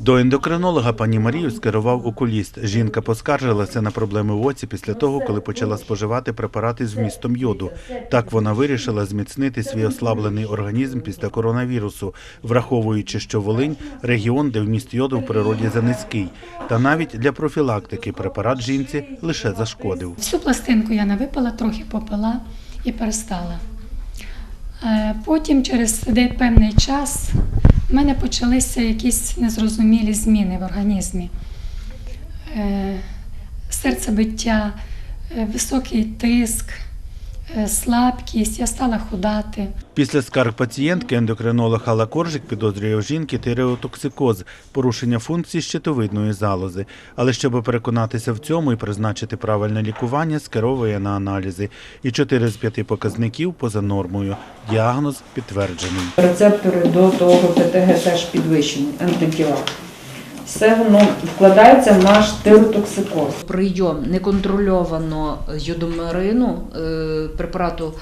До ендокринолога пані Марію скерував окуліст. Жінка поскаржилася на проблеми в оці після того, коли почала споживати препарати з вмістом йоду. Так вона вирішила зміцнити свій ослаблений організм після коронавірусу, враховуючи, що Волинь регіон, де вміст йоду в природі занизький. Та навіть для профілактики препарат жінці лише зашкодив. Всю пластинку я не випила, трохи попила і перестала. Е, Потім, через певний час, в мене почалися якісь незрозумілі зміни в організмі. Е, Серцебиття, е, високий тиск, слабкість, я стала худати. Після скарг пацієнтки ендокринолог Алла Коржик підозрює в жінки тиреотоксикоз – порушення функцій щитовидної залози. Але щоб переконатися в цьому і призначити правильне лікування, скеровує на аналізи. І 4 з 5 показників поза нормою. Діагноз підтверджений. Рецептори до того ТТГ теж підвищені, антитіла. Все воно вкладається в наш тиротоксикоз. прийом неконтрольовано йодомерину, е, препарату,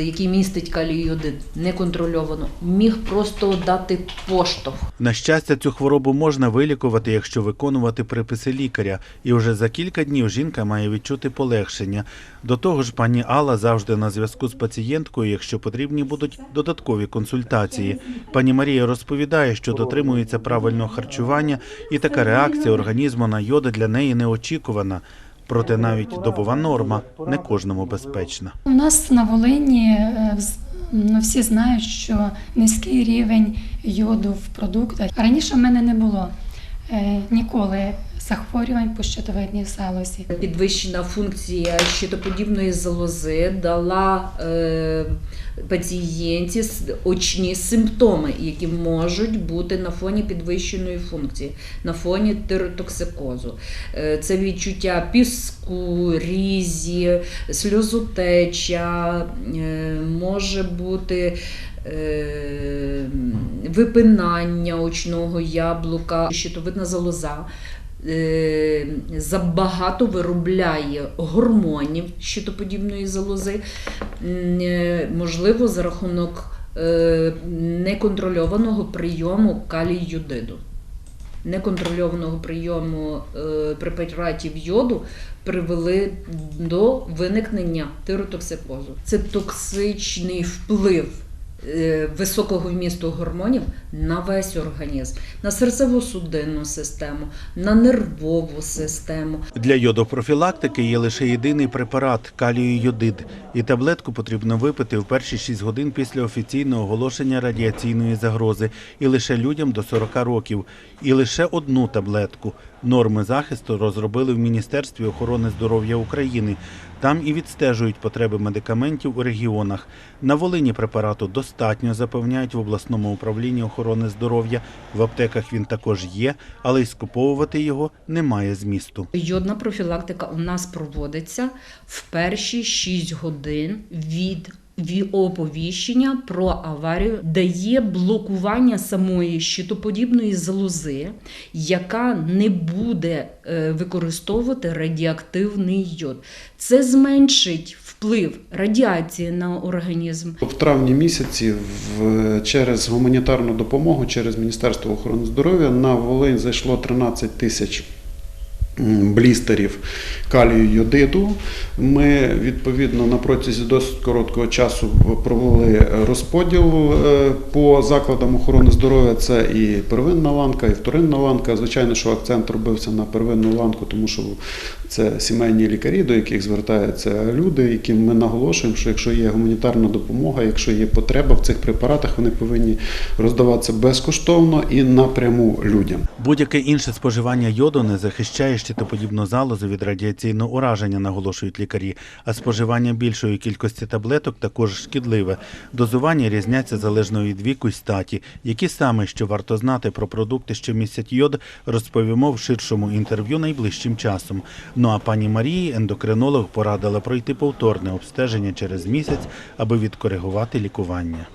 який містить калій йодид, неконтрольовано, міг просто дати поштовх. На щастя, цю хворобу можна вилікувати, якщо виконувати приписи лікаря. І вже за кілька днів жінка має відчути полегшення. До того ж, пані Алла завжди на зв'язку з пацієнткою, якщо потрібні будуть додаткові консультації. Пані Марія розповідає, що дотримується правильного харчування, і така реакція організму на йоди для неї неочікувана. Проте навіть добова норма не кожному безпечна. У нас на Волині е, ну, всі знають, що низький рівень йоду в продуктах. Раніше в мене не було е, ніколи захворювань по щитовидній залозі. Підвищена функція щитоподібної залози дала е, пацієнті очні симптоми, які можуть бути на фоні підвищеної функції, на фоні тиреотоксикозу. Е, це відчуття піску, різі, сльозотеча, е, може бути. е, Випинання очного яблука, щитовидна залоза забагато виробляє гормонів щитоподібної залози, е, можливо, за рахунок е, неконтрольованого прийому калій-йодиду. Неконтрольованого прийому е, препаратів йоду привели до виникнення тиреотоксикозу. Це токсичний вплив е, високого вмісту гормонів на весь організм, на серцево-судинну систему, на нервову систему. Для йодопрофілактики є лише єдиний препарат калію йодид, і таблетку потрібно випити в перші 6 годин після офіційного оголошення радіаційної загрози, і лише людям до 40 років, і лише одну таблетку. Норми захисту розробили в Міністерстві охорони здоров'я України. Там і відстежують потреби медикаментів у регіонах. На Волині препарату достатньо, запевняють в обласному управлінні охорони здоров'я. В аптеках він також є, але й скуповувати його немає змісту. Йодна профілактика у нас проводиться в перші 6 годин від ві- оповіщення про аварію, де є блокування самої щитоподібної залози, яка не буде е, використовувати радіоактивний йод. Це зменшить вплив радіації на організм. В травні місяці через гуманітарну допомогу, через Міністерство охорони здоров'я на Волинь зайшло 13 тисяч блістерів калію йодиду. Ми відповідно на протязі досить короткого часу провели розподіл е, по закладам охорони здоров'я. Це і первинна ланка, і вторинна ланка. Звичайно, що акцент робився на первинну ланку, тому що це сімейні лікарі, до яких звертаються люди, яким ми наголошуємо, що якщо є гуманітарна допомога, якщо є потреба в цих препаратах, вони повинні роздаватися безкоштовно і напряму людям. Будь-яке інше споживання йоду не захищає щитоподібну залозу від радіаційного ураження, наголошують лікарі. А споживання більшої кількості таблеток також шкідливе. Дозування різняться залежно від віку й статі. Які саме що варто знати про продукти, що містять йод, розповімо в ширшому інтерв'ю найближчим часом. Ну а пані Марії ендокринолог порадила пройти повторне обстеження через місяць, аби відкоригувати лікування.